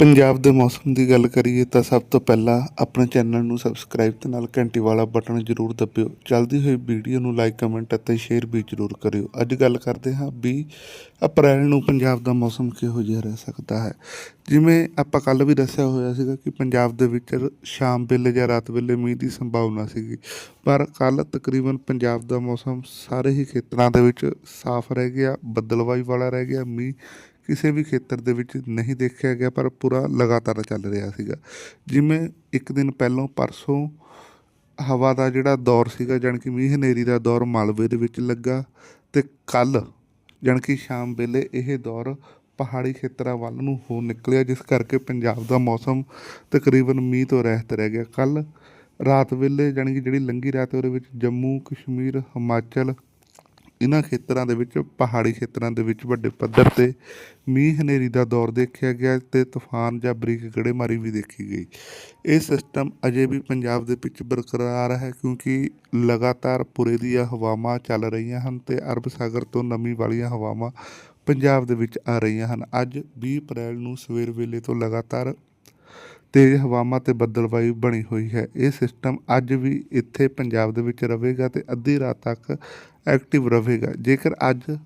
ਪੰਜਾਬ ਦੇ ਮੌਸਮ ਦੀ ਗੱਲ ਕਰੀਏ ਤਾਂ ਸਭ ਤੋਂ ਪਹਿਲਾਂ ਆਪਣੇ ਚੈਨਲ ਨੂੰ ਸਬਸਕ੍ਰਾਈਬ ਤੇ ਨਾਲ ਘੰਟੀ ਵਾਲਾ ਬਟਨ ਜ਼ਰੂਰ ਦਬਿਓ। ਚੱਲਦੀ ਹੋਈ ਵੀਡੀਓ ਨੂੰ ਲਾਈਕ ਕਮੈਂਟ ਅਤੇ ਸ਼ੇਅਰ ਵੀ ਜ਼ਰੂਰ ਕਰਿਓ। ਅੱਜ ਗੱਲ ਕਰਦੇ ਹਾਂ 20 ਅਪ੍ਰੈਲ ਨੂੰ ਪੰਜਾਬ ਦਾ ਮੌਸਮ ਕਿਹੋ ਜਿਹਾ ਰਹਿ ਸਕਦਾ ਹੈ। ਜਿਵੇਂ ਆਪਾਂ ਕੱਲ ਵੀ ਦੱਸਿਆ ਹੋਇਆ ਸੀਗਾ ਕਿ ਪੰਜਾਬ ਦੇ ਵਿੱਚ ਸ਼ਾਮ ਵੇਲੇ ਜਾਂ ਰਾਤ ਵੇਲੇ ਮੀਂਹ ਦੀ ਸੰਭਾਵਨਾ ਸੀਗੀ। ਪਰ ਕੱਲ ਤਕਰੀਬਨ ਪੰਜਾਬ ਦਾ ਮੌਸਮ ਸਾਰੇ ਹੀ ਖੇਤਰਾਂ ਦੇ ਵਿੱਚ ਸਾਫ਼ ਰਹਿ ਗਿਆ, ਬੱਦਲਵਾਈ ਵਾਲਾ ਰਹਿ ਗਿਆ, ਮੀਂਹ ਕਿਸੇ ਵੀ ਖੇਤਰ ਦੇ ਵਿੱਚ ਨਹੀਂ ਦੇਖਿਆ ਗਿਆ, ਪਰ ਪੂਰਾ ਲਗਾਤਾਰ ਚੱਲ ਰਿਹਾ ਸੀਗਾ। ਜਿਵੇਂ ਇੱਕ ਦਿਨ ਪਹਿਲਾਂ ਪਰਸੋਂ ਹਵਾ ਦਾ ਜਿਹੜਾ ਦੌਰ ਸੀਗਾ, ਜਾਣੀ ਕਿ ਮੀਂਹ ਹਨੇਰੀ ਦਾ ਦੌਰ ਮਾਲਵੇ ਦੇ ਵਿੱਚ ਲੱਗਾ ਤੇ ਕੱਲ ਜਾਣੀ ਕਿ ਸ਼ਾਮ ਵੇਲੇ ਇਹ ਦੌਰ ਪਹਾੜੀ ਖੇਤਰਾਂ ਵੱਲ ਨੂੰ ਹੋ ਨਿਕਲਿਆ, ਜਿਸ ਕਰਕੇ ਪੰਜਾਬ ਦਾ ਮੌਸਮ ਤਕਰੀਬਨ ਮੀਂਹ ਤੋਂ ਰਹਿਤ ਰਹਿ ਗਿਆ। ਕੱਲ ਰਾਤ ਵੇਲੇ ਜਾਣੀ ਕਿ ਜਿਹੜੀ ਲੰਗੀ ਰਾਤ ਉਹਦੇ ਵਿੱਚ ਜੰਮੂ, ਕਸ਼ਮੀਰ, ਹਿਮਾਚਲ ਇਹਨਾਂ ਖੇਤਰਾਂ ਦੇ ਵਿੱਚ, ਪਹਾੜੀ ਖੇਤਰਾਂ ਦੇ ਵਿੱਚ ਵੱਡੇ ਪੱਧਰ ਤੇ ਮੀਂਹ ਹਨੇਰੀ ਦਾ ਦੌਰ ਦੇਖਿਆ ਗਿਆ ਤੇ ਤੂਫਾਨ ਜਾਂ ਬਰੀਕ ਗੜੇਮਾਰੀ ਵੀ ਦੇਖੀ ਗਈ। ਇਹ ਸਿਸਟਮ ਅਜੇ ਵੀ ਪੰਜਾਬ ਦੇ ਵਿੱਚ ਬਰਕਰਾਰ ਹੈ ਕਿਉਂਕਿ ਲਗਾਤਾਰ ਪੁਰੇ ਦੀਆਂ ਹਵਾਵਾਂ ਚੱਲ ਰਹੀਆਂ ਹਨ ਤੇ ਅਰਬ ਸਾਗਰ ਤੋਂ ਨਮੀ ਵਾਲੀਆਂ ਹਵਾਵਾਂ ਪੰਜਾਬ ਦੇ ਵਿੱਚ ਆ ਰਹੀਆਂ ਹਨ। ਅੱਜ 20 ਅਪ੍ਰੈਲ ਨੂੰ ਸਵੇਰ ਵੇਲੇ ਤੋਂ ਲਗਾਤਾਰ ਤੇਜ਼ ਹਵਾਵਾਂ ਤੇ ਬੱਦਲਵਾਈ ਬਣੀ ਹੋਈ ਹੈ। ਇਹ ਸਿਸਟਮ ਅੱਜ ਵੀ ਇੱਥੇ ਪੰਜਾਬ ਦੇ ਵਿੱਚ ਰਹੇਗਾ ਤੇ ਅੱਧੀ ਰਾਤ ਤੱਕ ਐਕਟਿਵ ਰਹੇਗਾ। ਜੇਕਰ ਅੱਜ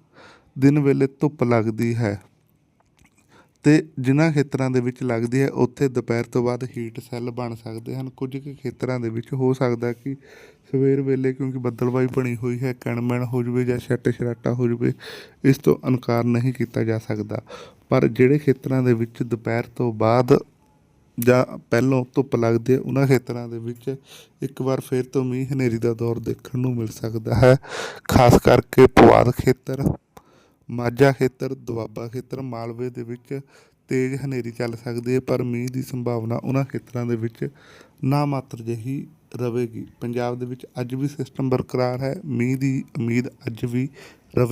ਦਿਨ ਵੇਲੇ ਧੁੱਪ ਲੱਗਦੀ ਹੈ ਤੇ ਜਿਨ੍ਹਾਂ ਖੇਤਰਾਂ ਦੇ ਵਿੱਚ ਲੱਗਦੀ ਹੈ, ਉੱਥੇ ਦੁਪਹਿਰ ਤੋਂ ਬਾਅਦ ਹੀਟ ਸੈੱਲ ਬਣ ਸਕਦੇ ਹਨ। ਕੁਝ ਕੁ ਖੇਤਰਾਂ ਦੇ ਵਿੱਚ ਹੋ ਸਕਦਾ ਕਿ ਸਵੇਰ ਵੇਲੇ ਕਿਉਂਕਿ ਬੱਦਲਵਾਈ ਬਣੀ ਹੋਈ ਹੈ, ਕਣਮਣ ਹੋ ਜਵੇ ਜਾਂ ਛੱਟ ਛਰਾਟਾ ਹੋ ਜਵੇ, ਇਸ ਤੋਂ ਇਨਕਾਰ ਨਹੀਂ ਕੀਤਾ ਜਾ ਸਕਦਾ। ਪਰ ਜਿਹੜੇ ਖੇਤਰਾਂ ਦੇ ਵਿੱਚ ਦੁਪਹਿਰ ਤੋਂ ਬਾਅਦ ਜਾਂ ਪਹਿਲੋਂ ਧੁੱਪ ਲੱਗਦੀ ਹੈ, ਉਹਨਾਂ ਖੇਤਰਾਂ ਦੇ ਵਿੱਚ ਇੱਕ ਵਾਰ ਫਿਰ ਤੋਂ ਮੀਂਹ ਹਨੇਰੀ ਦਾ ਦੌਰ ਦੇਖਣ ਨੂੰ ਮਿਲ ਸਕਦਾ ਹੈ। ਖਾਸ ਕਰਕੇ ਪੁਆਧ ਖੇਤਰ, ਮਾਝਾ ਖੇਤਰ, ਦੁਆਬਾ ਖੇਤਰ, ਮਾਲਵੇ ਦੇ ਵਿੱਚ ਤੇਜ਼ ਹਨੇਰੀ ਚੱਲ ਸਕਦੀ ਹੈ, ਪਰ ਮੀਂਹ ਦੀ ਸੰਭਾਵਨਾ ਉਹਨਾਂ ਖੇਤਰਾਂ ਦੇ ਵਿੱਚ ਨਾ ਮਾਤਰ ਜਿਹੀ ਰਵੇਗੀ ਪੰਜਾਬ ਦੇ ਵਿੱਚ ਅੱਜ ਵੀ ਸਿਸਟਮ ਬਰਕਰਾਰ ਹੈ, ਮੀਂਹ ਦੀ ਉਮੀਦ ਅੱਜ ਵੀ ਰਵੇ